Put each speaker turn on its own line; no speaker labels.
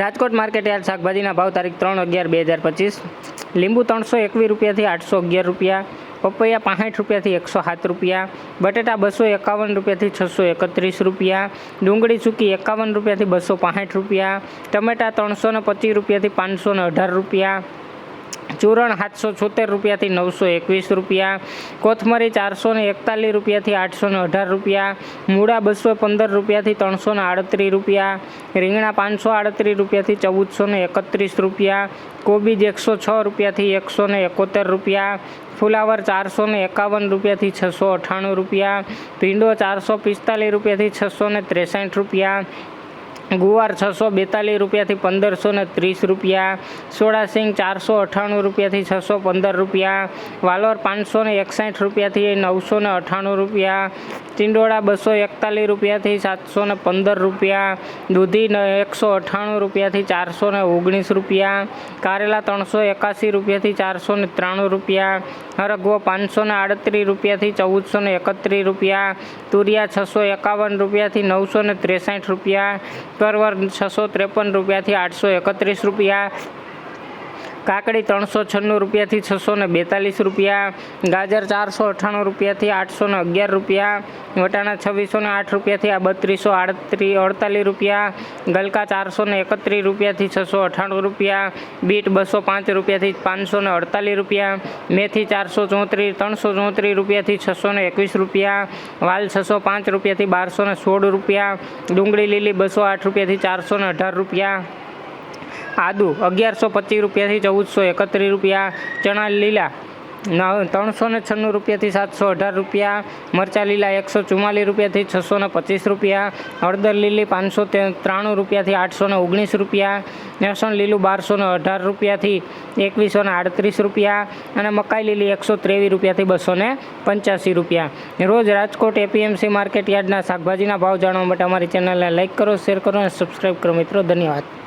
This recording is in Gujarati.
રાજકોટ માર્કેટ યાર્ડ શાકભાજીના ભાવ તારીખ ત્રણ અગિયાર બે હજાર પચીસ. લીંબુ ત્રણસો એકવીસ રૂપિયાથી આઠસો અગિયાર રૂપિયા. પપૈયા પાસઠ રૂપિયાથી એકસો સાત રૂપિયા. બટેટા બસો એકાવન રૂપિયાથી છસો એકત્રીસ રૂપિયા. ડુંગળી સૂકી એકાવન રૂપિયાથી બસો પાસઠ રૂપિયા. ટમેટા ત્રણસો ને પચીસ રૂપિયાથી પાંચસો અઢાર રૂપિયા. ચૂરણ સાતસો છોતેર રૂપિયાથી નવસો એકવીસ રૂપિયા, કોથમરી ચારસો ને એકતાલીસ રૂપિયાથી આઠસો ને અઢાર રૂપિયા, મૂળા બસો પંદર રૂપિયાથી ત્રણસો ને આડત્રીસ રૂપિયા, રીંગણા પાંચસો આડત્રીસ રૂપિયાથી ચૌદસો ને એકત્રીસ રૂપિયા, કોબીજ એકસો છ રૂપિયાથી એકસો ને એકોતેર રૂપિયા, ફુલાવર ચારસો ને એકાવન રૂપિયાથી છસો અઠ્ઠાણું રૂપિયા, ભીંડો ચારસો પિસ્તાલીસ રૂપિયાથી છસો ને ત્રેસઠ રૂપિયા ગુવાર છસો બેતાલીસ રૂપિયાથી પંદરસો ને ત્રીસ રૂપિયા સોળાસિંગ ચારસો અઠ્ઠાણું રૂપિયાથી છસો પંદર રૂપિયા, વાલોર પાંચસો ને એકસાઠ રૂપિયાથી નવસો ને અઠ્ઠાણું રૂપિયા, ટિંડોળા બસો એકતાલીસ રૂપિયાથી સાતસો ને પંદર રૂપિયા, દૂધી એકસો અઠ્ઠાણું રૂપિયાથી ચારસો ને ઓગણીસ રૂપિયા, કારેલા ત્રણસો એકાસી રૂપિયાથી ચારસો ને ત્રાણું રૂપિયા, હરગવો પાંચસો ને આડત્રીસ રૂપિયાથી ચૌદસો ને એકત્રીસ રૂપિયા, તુરિયા છસો એકાવન રૂપિયાથી નવસો ને ત્રેસઠ રૂપિયા પરવર છસો ત્રેપન રૂપિયાથી આઠસો એકત્રીસ રૂપિયા કાકડી ત્રણસો છન્નું રૂપિયાથી છસો ને બેતાલીસ રૂપિયા, ગાજર ચારસો અઠ્ઠાણું રૂપિયાથી આઠસો ને અગિયાર રૂપિયા, વટાણા છવ્વીસો ને આઠ રૂપિયાથી આ બત્રીસો આડત્રીસ અડતાલીસ રૂપિયા, ગલકા ચારસો ને એકત્રીસ રૂપિયાથી છસો અઠ્ઠાણું રૂપિયા, બીટ બસો પાંચ રૂપિયાથી પાંચસો ને અડતાલીસ રૂપિયા, મેથી ચારસો ચોત્રીસ, ત્રણસો ચોત્રીસ રૂપિયાથી છસો ને એકવીસ રૂપિયા, વાલ છસો પાંચ રૂપિયાથી બારસો ને સોળ રૂપિયા, ડુંગળી લીલી બસો આઠ રૂપિયાથી ચારસો ને અઢાર રૂપિયા આદુ, અગિયારસો પચીસ રૂપિયાથી ચૌદસો એકત્રીસ રૂપિયા, ચણા લીલા ત્રણસો ને છન્નું રૂપિયાથી સાતસો અઢાર રૂપિયા, મરચાં લીલા એકસો ચુમ્માલીસ રૂપિયાથી છસો ને પચીસ રૂપિયા, હળદર લીલી પાંચસો તે, ત્રાણું રૂપિયાથી આઠસો ને ઓગણીસ રૂપિયા, લસણ લીલું બારસો ને અઢાર રૂપિયાથી એકવીસો ને આડત્રીસ રૂપિયા અને મકાઈ લીલી એકસો ત્રેવીસ રૂપિયાથી બસો ને પંચ્યાસી રૂપિયા. રોજ રાજકોટ એપીએમસી માર્કેટ યાર્ડના શાકભાજીના ભાવ જાણવા માટે અમારી ચેનલને લાઇક કરો, શેર કરો અને સબસ્ક્રાઈબ કરો મિત્રો. ધન્યવાદ.